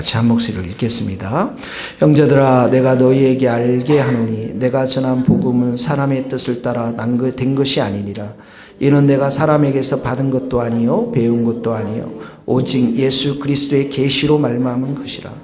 같이 한 목소리를 읽겠습니다. 형제들아 내가 너희에게 알게 하노니 내가 전한 복음은 사람의 뜻을 따라 난된 것이 아니니라. 이는 내가 사람에게서 받은 것도 아니요 배운 것도 아니요 오직 예수 그리스도의 계시로 말미암은 것이라.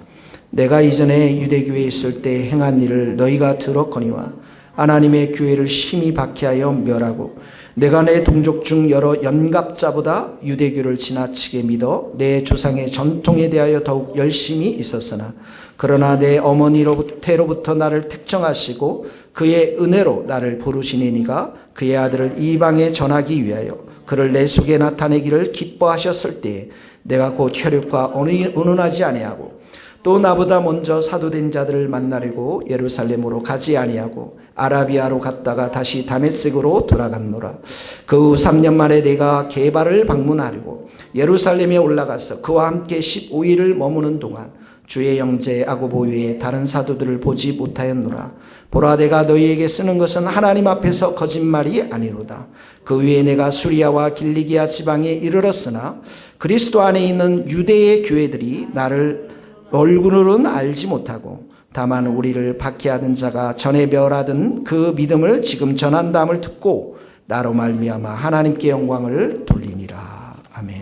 내가 이전에 유대교회에 있을 때 행한 일을 너희가 들었거니와 하나님의 교회를 심히 박해하여 멸하고 내가 내 동족 중 여러 연갑자보다 유대교를 지나치게 믿어 내 조상의 전통에 대하여 더욱 열심히 있었으나 그러나 내 어머니로부터 나를 택정하시고 그의 은혜로 나를 부르시니가 그의 아들을 이방에 전하기 위하여 그를 내 속에 나타내기를 기뻐하셨을 때에 내가 곧 혈육과 은은하지 아니하고 또 나보다 먼저 사도된 자들을 만나려고 예루살렘으로 가지 아니하고 아라비아로 갔다가 다시 다메섹으로 돌아갔노라. 그 후 3년 만에 내가 개발을 방문하려고 예루살렘에 올라가서 그와 함께 15일을 머무는 동안 주의 영제 아고보 외에 다른 사도들을 보지 못하였노라. 보라 내가 너희에게 쓰는 것은 하나님 앞에서 거짓말이 아니로다. 그 위에 내가 수리아와 길리기아 지방에 이르렀으나 그리스도 안에 있는 유대의 교회들이 나를 얼굴로는 알지 못하고 다만 우리를 박해하던 자가 전에 멸하던 그 믿음을 지금 전한다함을 듣고 나로 말미암아 하나님께 영광을 돌리니라. 아멘.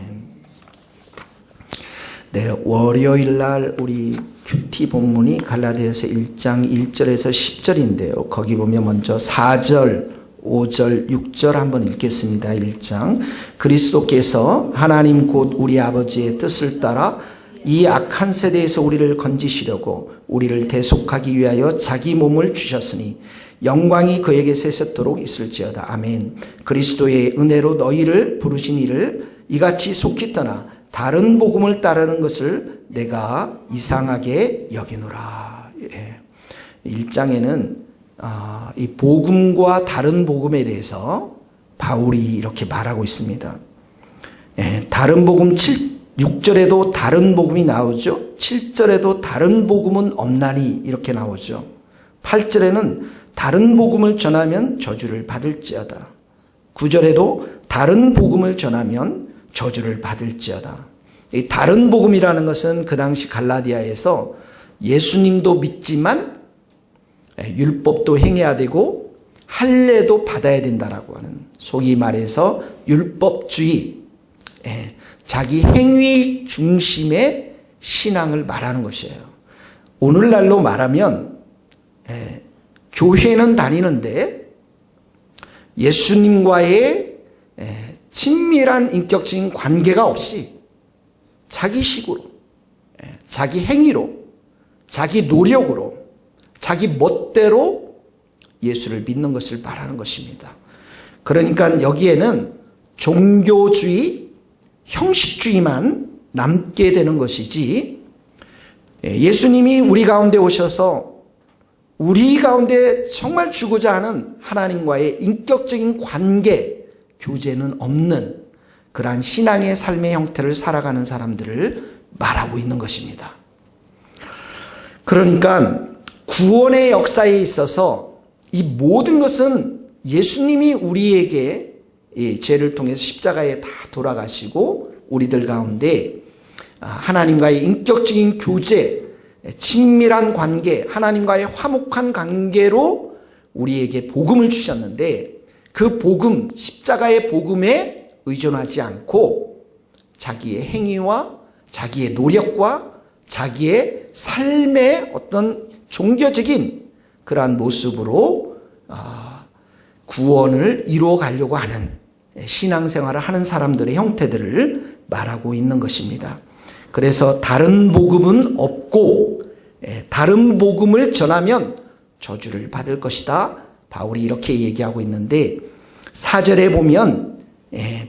네, 월요일 날 우리 큐티 본문이 갈라디아서 1장 1절에서 10절인데요. 거기 보면 먼저 4절, 5절, 6절 한번 읽겠습니다. 1장. 그리스도께서 하나님 곧 우리 아버지의 뜻을 따라 이 악한 세대에서 우리를 건지시려고 우리를 대속하기 위하여 자기 몸을 주셨으니 영광이 그에게 세세토록 있을지어다. 아멘. 그리스도의 은혜로 너희를 부르신 이를 이같이 속히 떠나 다른 복음을 따르는 것을 내가 이상하게 여기노라. 예. 1장에는 아, 이 복음과 다른 복음에 대해서 바울이 이렇게 말하고 있습니다. 예, 다른 복음 7, 6절에도 다른 복음이 나오죠. 7절에도 다른 복음은 없나니 이렇게 나오죠. 8절에는 다른 복음을 전하면 저주를 받을지어다. 9절에도 다른 복음을 전하면 저주를 받을지어다. 이 다른 복음이라는 것은 그 당시 갈라디아에서 예수님도 믿지만 율법도 행해야 되고 할례도 받아야 된다라고 하는 속이 말해서 율법주의 자기 행위 중심의 신앙을 말하는 것이에요. 오늘날로 말하면 교회는 다니는데 예수님과의 친밀한 인격적인 관계가 없이 자기 식으로, 자기 행위로, 자기 노력으로, 자기 멋대로 예수를 믿는 것을 말하는 것입니다. 그러니까 여기에는 종교주의, 형식주의만 남게 되는 것이지 예수님이 우리 가운데 오셔서 우리 가운데 정말 주고자 하는 하나님과의 인격적인 관계, 교제는 없는 그러한 신앙의 삶의 형태를 살아가는 사람들을 말하고 있는 것입니다. 그러니까 구원의 역사에 있어서 이 모든 것은 예수님이 우리에게 죄를 통해서 십자가에 다 돌아가시고 우리들 가운데 하나님과의 인격적인 교제, 친밀한 관계, 하나님과의 화목한 관계로 우리에게 복음을 주셨는데 그 복음, 십자가의 복음에 의존하지 않고 자기의 행위와 자기의 노력과 자기의 삶의 어떤 종교적인 그러한 모습으로 구원을 이루어 가려고 하는 신앙생활을 하는 사람들의 형태들을 말하고 있는 것입니다. 그래서 다른 복음은 없고 다른 복음을 전하면 저주를 받을 것이다. 바울이 이렇게 얘기하고 있는데 사절에 보면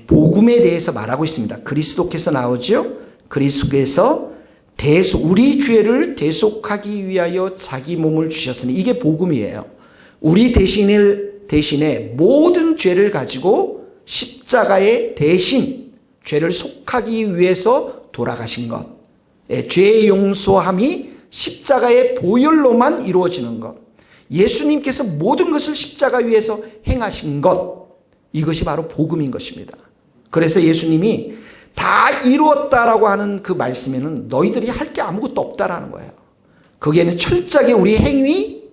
복음에 대해서 말하고 있습니다. 그리스도께서 나오죠. 그리스도께서 대속 우리 죄를 대속하기 위하여 자기 몸을 주셨으니 이게 복음이에요. 우리 대신을 대신에 모든 죄를 가지고 십자가의 대신 죄를 속하기 위해서 돌아가신 것. 죄의 용서함이 십자가의 보혈로만 이루어지는 것. 예수님께서 모든 것을 십자가 위에서 행하신 것. 이것이 바로 복음인 것입니다. 그래서 예수님이 다 이루었다라고 하는 그 말씀에는 너희들이 할 게 아무것도 없다라는 거예요. 거기에는 철저하게 우리의 행위,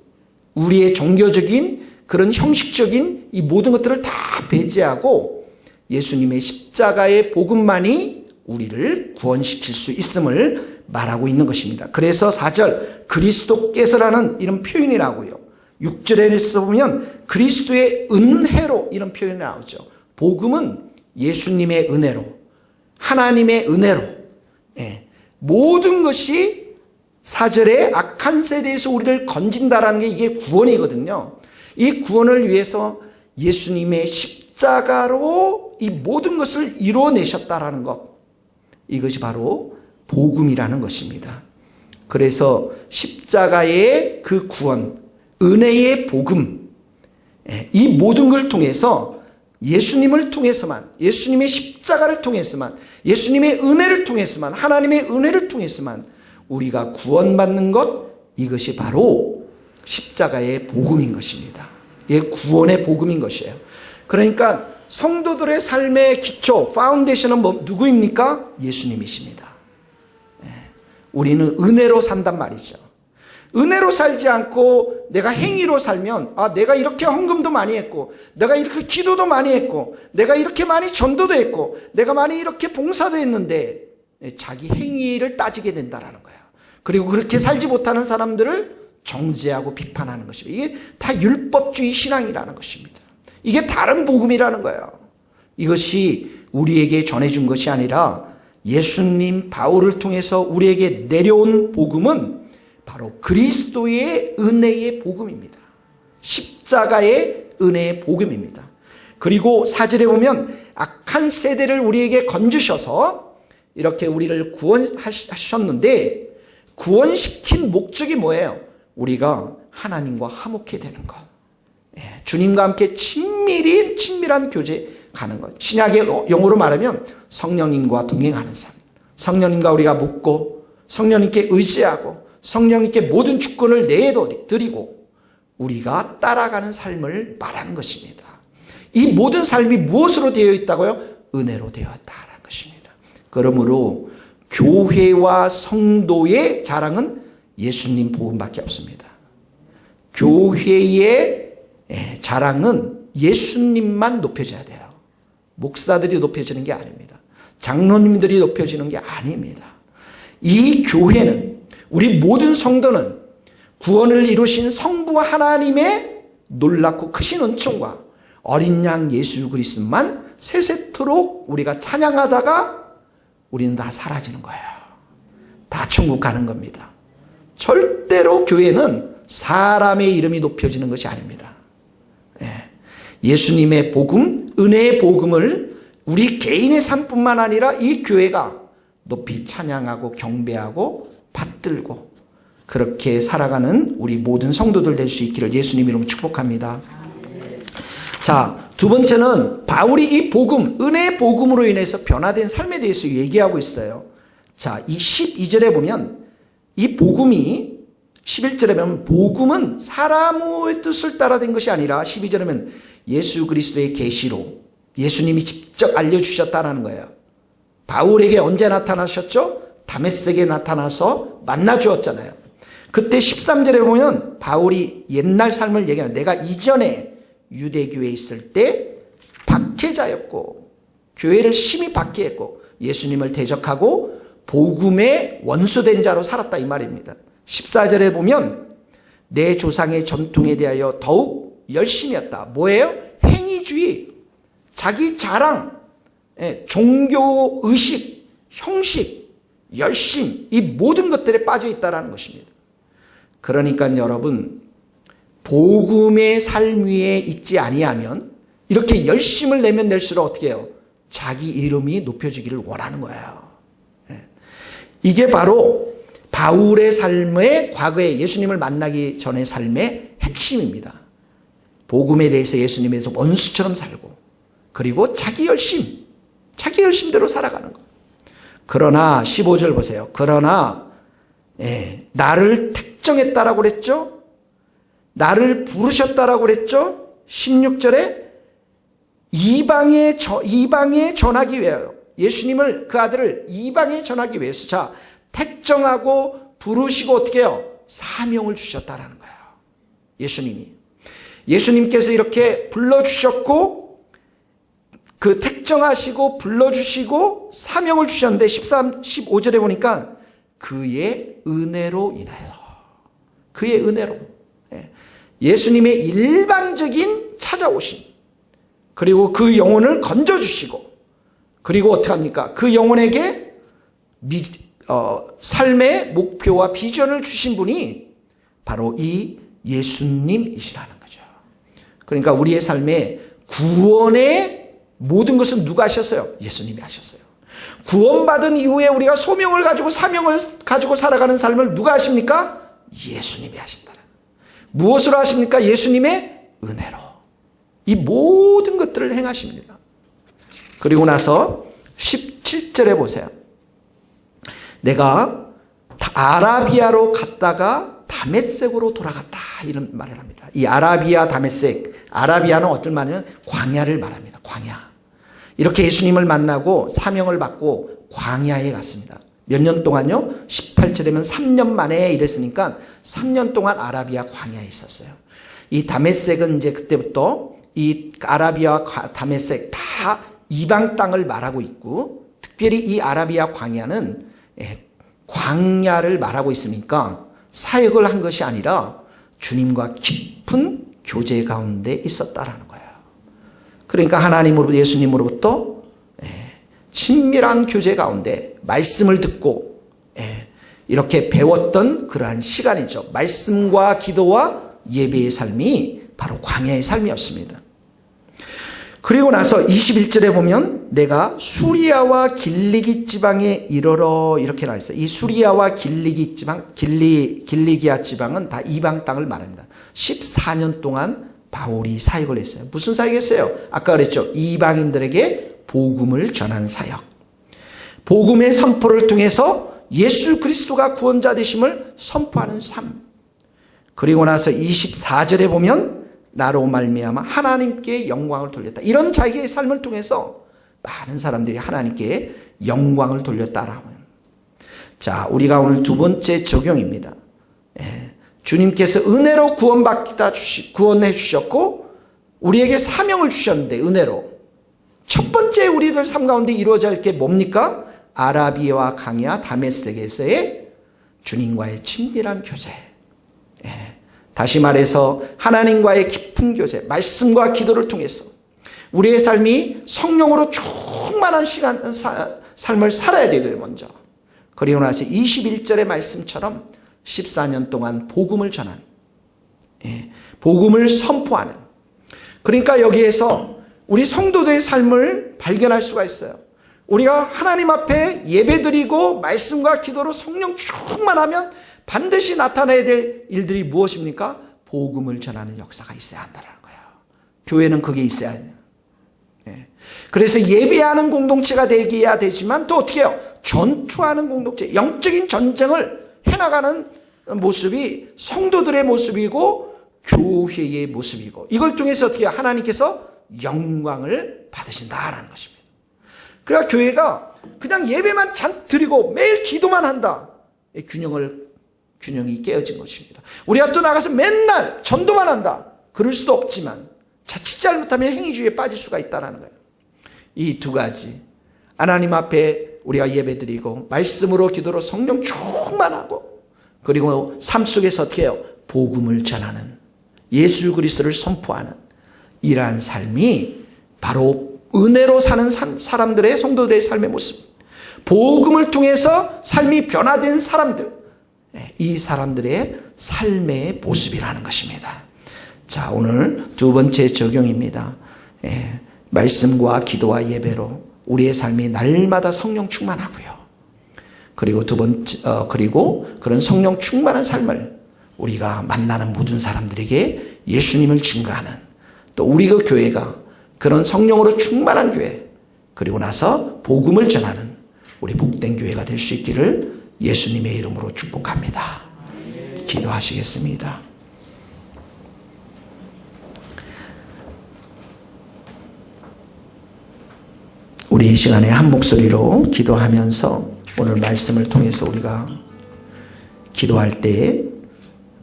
우리의 종교적인 그런 형식적인 이 모든 것들을 다 배제하고 예수님의 십자가의 복음만이 우리를 구원시킬 수 있음을 말하고 있는 것입니다. 그래서 4절 그리스도께서라는 이런 표현이 나오고요. 6절에서 보면 그리스도의 은혜로 이런 표현이 나오죠. 복음은 예수님의 은혜로 하나님의 은혜로 예, 모든 것이 사절에 악한 세대에서 우리를 건진다라는 게 이게 구원이거든요. 이 구원을 위해서 예수님의 십자가로 이 모든 것을 이루어내셨다라는 것. 이것이 바로 복음이라는 것입니다. 그래서 십자가의 그 구원, 은혜의 복음, 예, 이 모든 걸 통해서 예수님을 통해서만, 예수님의 십자가를 통해서만, 예수님의 은혜를 통해서만, 하나님의 은혜를 통해서만 우리가 구원받는 것, 이것이 바로 십자가의 복음인 것입니다. 예, 구원의 복음인 것이에요. 그러니까 성도들의 삶의 기초, 파운데이션은 뭐, 누구입니까? 예수님이십니다. 예, 우리는 은혜로 산단 말이죠. 은혜로 살지 않고 내가 행위로 살면 아 내가 이렇게 헌금도 많이 했고 내가 이렇게 기도도 많이 했고 내가 이렇게 많이 전도도 했고 내가 많이 이렇게 봉사도 했는데 자기 행위를 따지게 된다라는 거예요. 그리고 그렇게 살지 못하는 사람들을 정죄하고 비판하는 것입니다. 이게 다 율법주의 신앙이라는 것입니다. 이게 다른 복음이라는 거예요. 이것이 우리에게 전해준 것이 아니라 예수님 바울을 통해서 우리에게 내려온 복음은 바로 그리스도의 은혜의 복음입니다. 십자가의 은혜의 복음입니다. 그리고 사절에 보면 악한 세대를 우리에게 건주셔서 이렇게 우리를 구원하셨는데 구원시킨 목적이 뭐예요? 우리가 하나님과 화목해 되는 것. 예, 주님과 함께 친밀히 친밀한 교제 가는 것. 신약의 영어로 말하면 성령님과 동행하는 삶. 성령님과 우리가 묻고 성령님께 의지하고 성령님께 모든 주권을 내드리고 우리가 따라가는 삶을 말하는 것입니다. 이 모든 삶이 무엇으로 되어 있다고요? 은혜로 있다는 것입니다. 그러므로 교회와 성도의 자랑은 예수님 복음밖에 없습니다. 교회의 자랑은 예수님만 높여져야 돼요. 목사들이 높여지는 게 아닙니다. 장로님들이 높여지는 게 아닙니다. 이 교회는 우리 모든 성도는 구원을 이루신 성부 하나님의 놀랍고 크신 은총과 어린 양 예수 그리스도만 세세토록 우리가 찬양하다가 우리는 다 사라지는 거예요. 다 천국 가는 겁니다. 절대로 교회는 사람의 이름이 높여지는 것이 아닙니다. 예수님의 복음, 은혜의 복음을 우리 개인의 삶뿐만 아니라 이 교회가 높이 찬양하고 경배하고 받들고 그렇게 살아가는 우리 모든 성도들 될 수 있기를 예수님 이름 축복합니다. 자, 두 번째는 바울이 이 복음, 은혜의 복음으로 인해서 변화된 삶에 대해서 얘기하고 있어요. 자, 이 12절에 보면 이 복음이 11절에 보면 복음은 사람의 뜻을 따라 된 것이 아니라 12절에 보면 예수 그리스도의 계시로 예수님이 직접 알려주셨다는 거예요. 바울에게 언제 나타나셨죠? 다메섹에 나타나서 만나 주었잖아요. 그때 13절에 보면 바울이 옛날 삶을 얘기하는 내가 이전에 유대교회에 있을 때 박해자였고 교회를 심히 박해했고 예수님을 대적하고 복음의 원수된 자로 살았다 이 말입니다. 14절에 보면 내 조상의 전통에 대하여 더욱 열심히 했다. 뭐예요? 행위주의, 자기 자랑, 예, 종교 의식, 형식, 열심, 이 모든 것들에 빠져 있다는 것입니다. 그러니까 여러분, 복음의 삶 위에 있지 아니하면 이렇게 열심을 내면 낼수록 어떻게 해요? 자기 이름이 높여지기를 원하는 거예요. 예. 이게 바로 바울의 삶의 과거에 예수님을 만나기 전의 삶의 핵심입니다. 복음에 대해서 예수님에서 원수처럼 살고 그리고 자기 열심, 자기 열심대로 살아가는 것. 그러나 15절 보세요. 그러나 예, 나를 택정했다라고 그랬죠? 나를 부르셨다라고 그랬죠? 16절에 이방에 저, 이방에 전하기 위하여 예수님을 그 아들을 이방에 전하기 위해서 자 택정하고 부르시고 어떻게 해요? 사명을 주셨다라는 거예요. 예수님이 예수님께서 이렇게 불러 주셨고 그 택정하시고 불러 주시고 사명을 주셨는데 13 15절에 보니까 그의 은혜로 인하여 그의 은혜로 예. 예수님의 일방적인 찾아오심 그리고 그 영혼을 건져 주시고 그리고 어떻게 합니까? 그 영혼에게 미, 어, 삶의 목표와 비전을 주신 분이 바로 이 예수님이시라는 거죠. 그러니까 우리의 삶에 구원의 모든 것은 누가 하셨어요? 예수님이 하셨어요. 구원받은 이후에 우리가 소명을 가지고 사명을 가지고 살아가는 삶을 누가 하십니까? 예수님이 하신다는. 무엇으로 하십니까? 예수님의 은혜로. 이 모든 것들을 행하십니다. 그리고 나서 17절에 보세요. 내가 아라비아로 갔다가 다메섹으로 돌아갔다 이런 말을 합니다. 이 아라비아 다메섹 아라비아는 어떤 말이냐면 광야를 말합니다. 광야. 이렇게 예수님을 만나고 사명을 받고 광야에 갔습니다. 몇 년 동안요? 18절이면 3년 만에 이랬으니까 3년 동안 아라비아 광야에 있었어요. 이 다메섹은 이제 그때부터 이 아라비아 다메섹 다 이방 땅을 말하고 있고 특별히 이 아라비아 광야는 예, 광야를 말하고 있으니까 사역을 한 것이 아니라 주님과 깊은 교제 가운데 있었다라는 거예요. 그러니까 하나님으로부터 예수님으로부터 예, 친밀한 교제 가운데 말씀을 듣고 예, 이렇게 배웠던 그러한 시간이죠. 말씀과 기도와 예배의 삶이 바로 광야의 삶이었습니다. 그리고 나서 21절에 보면 내가 수리아와 길리기 지방에 이르러 이렇게 나와 있어요. 이 수리아와 길리기 지방, 길리, 길리기아 지방은 다 이방 땅을 말합니다. 14년 동안 바울이 사역을 했어요. 무슨 사역했어요? 아까 그랬죠. 이방인들에게 복음을 전하는 사역. 복음의 선포를 통해서 예수 그리스도가 구원자 되심을 선포하는 삶. 그리고 나서 24절에 보면 나로 말미암아 하나님께 영광을 돌렸다. 이런 자기의 삶을 통해서 많은 사람들이 하나님께 영광을 돌렸다라면. 자, 우리가 오늘 두 번째 적용입니다. 예, 주님께서 은혜로 구원받기다 주시, 구원해 주셨고, 우리에게 사명을 주셨는데, 은혜로. 첫 번째 우리들 삶 가운데 이루어져야 할 게 뭡니까? 아라비아와 강야 다메섹에서의 주님과의 친밀한 교제. 예. 다시 말해서 하나님과의 깊은 교제, 말씀과 기도를 통해서 우리의 삶이 성령으로 충만한 시간, 사, 삶을 살아야 되고요, 먼저. 그리고 나서 21절의 말씀처럼 14년 동안 복음을 전한, 예, 복음을 선포하는. 그러니까 여기에서 우리 성도들의 삶을 발견할 수가 있어요. 우리가 하나님 앞에 예배드리고 말씀과 기도로 성령 충만하면 반드시 나타나야 될 일들이 무엇입니까? 복음을 전하는 역사가 있어야 한다는 거예요. 교회는 그게 있어야 돼요. 예. 그래서 예배하는 공동체가 되기야 되지만 또 어떻게 해요? 전투하는 공동체, 영적인 전쟁을 해나가는 모습이 성도들의 모습이고 교회의 모습이고 이걸 통해서 어떻게 해요? 하나님께서 영광을 받으신다라는 것입니다. 그러니까 교회가 그냥 예배만 잔 드리고 매일 기도만 한다. 균형을 균형이 깨어진 것입니다. 우리가 또 나가서 맨날 전도만 한다. 그럴 수도 없지만 자칫 잘못하면 행위주의에 빠질 수가 있다는 거예요. 이 두 가지. 하나님 앞에 우리가 예배드리고 말씀으로 기도로 성령 충만하고 그리고 삶 속에서 어떻게 해요? 복음을 전하는 예수 그리스도를 선포하는 이러한 삶이 바로 은혜로 사는 사람들의 성도들의 삶의 모습. 복음을 통해서 삶이 변화된 사람들. 예, 이 사람들의 삶의 모습이라는 것입니다. 자, 오늘 두 번째 적용입니다. 예, 말씀과 기도와 예배로 우리의 삶이 날마다 성령 충만하고요. 그리고 두 번째, 어, 그리고 그런 성령 충만한 삶을 우리가 만나는 모든 사람들에게 예수님을 증거하는 또 우리 그 교회가 그런 성령으로 충만한 교회 그리고 나서 복음을 전하는 우리 복된 교회가 될 수 있기를 예수님의 이름으로 축복합니다. 기도하시겠습니다. 우리 이 시간에 한 목소리로 기도하면서 오늘 말씀을 통해서 우리가 기도할 때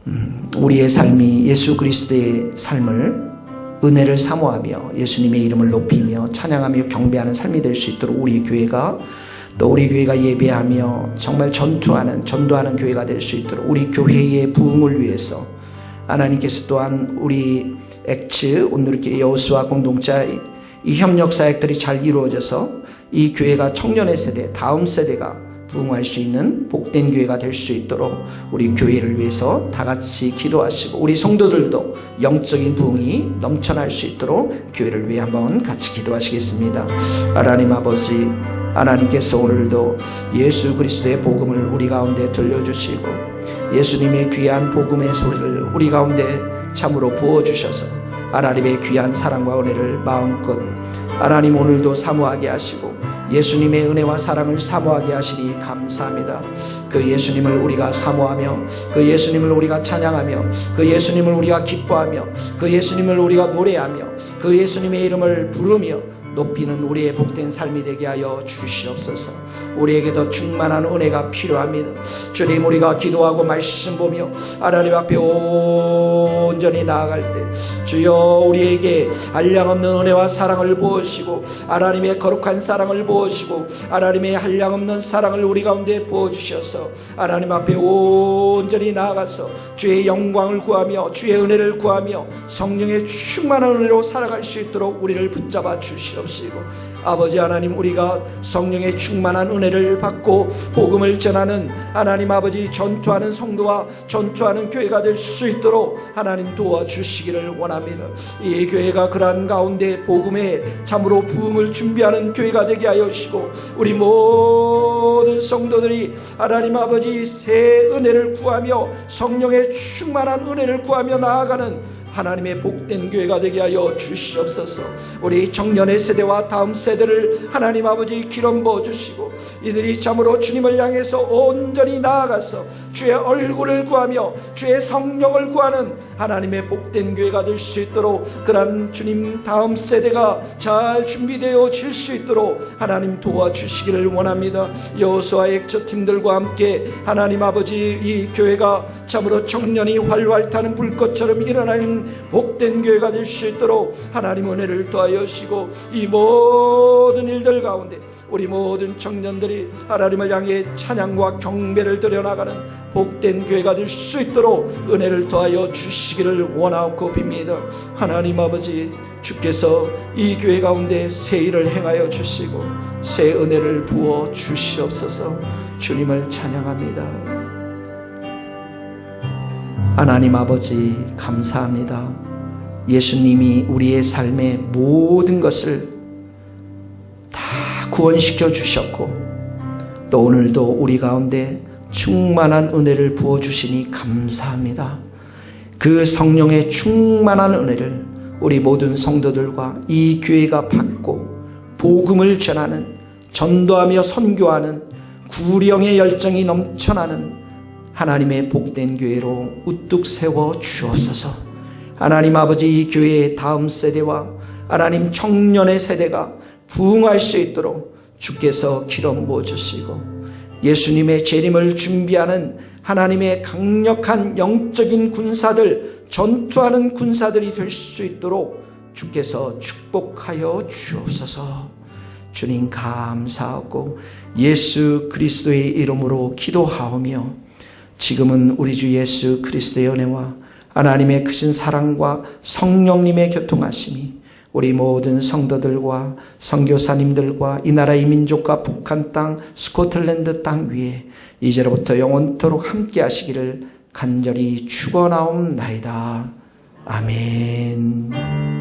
음, 우리의 삶이 예수 그리스도의 삶을 은혜를 사모하며 예수님의 이름을 높이며 찬양하며 경배하는 삶이 될 수 있도록 우리 교회가 또 우리 교회가 예배하며 정말 전투하는 전도하는 교회가 될 수 있도록 우리 교회의 부흥을 위해서 하나님께서 또한 우리 엑츠 오늘 이렇게 여호수아 공동체 이 협력 사역들이 잘 이루어져서 이 교회가 청년의 세대 다음 세대가 부흥할 수 있는 복된 교회가 될 수 있도록 우리 교회를 위해서 다 같이 기도하시고 우리 성도들도 영적인 부흥이 넘쳐날 수 있도록 교회를 위해 한번 같이 기도하시겠습니다. 하나님 아버지 하나님께서 오늘도 예수 그리스도의 복음을 우리 가운데 들려주시고 예수님의 귀한 복음의 소리를 우리 가운데 참으로 부어주셔서 하나님의 귀한 사랑과 은혜를 마음껏 하나님 오늘도 사모하게 하시고 예수님의 은혜와 사랑을 사모하게 하시니 감사합니다. 그 예수님을 우리가 사모하며 그 예수님을 우리가 찬양하며 그 예수님을 우리가 기뻐하며 그 예수님을 우리가 노래하며 그 예수님의 이름을 부르며 높이는 우리의 복된 삶이 되게 하여 주시옵소서. 우리에게도 충만한 은혜가 필요합니다. 주님 우리가 기도하고 말씀 보며 하나님 앞에 온전히 나아갈 때 주여 우리에게 한량없는 은혜와 사랑을 부으시고 하나님의 거룩한 사랑을 부으시고 하나님의 한량없는 사랑을 우리 가운데 부어주셔서 하나님 앞에 온전히 나아가서 주의 영광을 구하며 주의 은혜를 구하며 성령의 충만한 은혜로 살아갈 수 있도록 우리를 붙잡아 주시옵 시고 아버지 하나님 우리가 성령의 충만한 은혜를 받고 복음을 전하는 하나님 아버지 전투하는 성도와 전투하는 교회가 될 수 있도록 하나님 도와주시기를 원합니다. 이 교회가 그러한 가운데 복음에 참으로 부흥을 준비하는 교회가 되게 하여 주시고 우리 모든 성도들이 하나님 아버지 새 은혜를 구하며 성령의 충만한 은혜를 구하며 나아가는 하나님의 복된 교회가 되게 하여 주시옵소서. 우리 청년의 세대와 다음 세대를 하나님 아버지 기름 부어 주시고 이들이 참으로 주님을 향해서 온전히 나아가서 주의 얼굴을 구하며 주의 성령을 구하는 하나님의 복된 교회가 될 수 있도록 그런 주님 다음 세대가 잘 준비되어 질 수 있도록 하나님 도와주시기를 원합니다. 여호수아 액처 팀들과 함께 하나님 아버지 이 교회가 참으로 청년이 활활 타는 불꽃처럼 일어나는 복된 교회가 될 수 있도록 하나님 은혜를 더하여 주시고 이 모든 일들 가운데 우리 모든 청년들이 하나님을 향해 찬양과 경배를 드려나가는 복된 교회가 될 수 있도록 은혜를 더하여 주시기를 원하고 빕니다. 하나님 아버지 주께서 이 교회 가운데 새 일을 행하여 주시고 새 은혜를 부어 주시옵소서 주님을 찬양합니다. 하나님 아버지 감사합니다. 예수님이 우리의 삶의 모든 것을 다 구원시켜 주셨고 또 오늘도 우리 가운데 충만한 은혜를 부어 주시니 감사합니다. 그 성령의 충만한 은혜를 우리 모든 성도들과 이 교회가 받고 복음을 전하는 전도하며 선교하는 구령의 열정이 넘쳐나는 하나님의 복된 교회로 우뚝 세워 주옵소서. 하나님 아버지 이 교회의 다음 세대와 하나님 청년의 세대가 부흥할 수 있도록 주께서 기름 부어 주시고 예수님의 재림을 준비하는 하나님의 강력한 영적인 군사들 전투하는 군사들이 될 수 있도록 주께서 축복하여 주옵소서. 주님 감사하고 예수 그리스도의 이름으로 기도하오며 지금은 우리 주 예수 그리스도의 은혜와 하나님의 크신 사랑과 성령님의 교통하심이 우리 모든 성도들과 선교사님들과 이 나라의 민족과 북한 땅, 스코틀랜드 땅 위에 이제로부터 영원토록 함께 하시기를 간절히 축원하옵나이다. 아멘.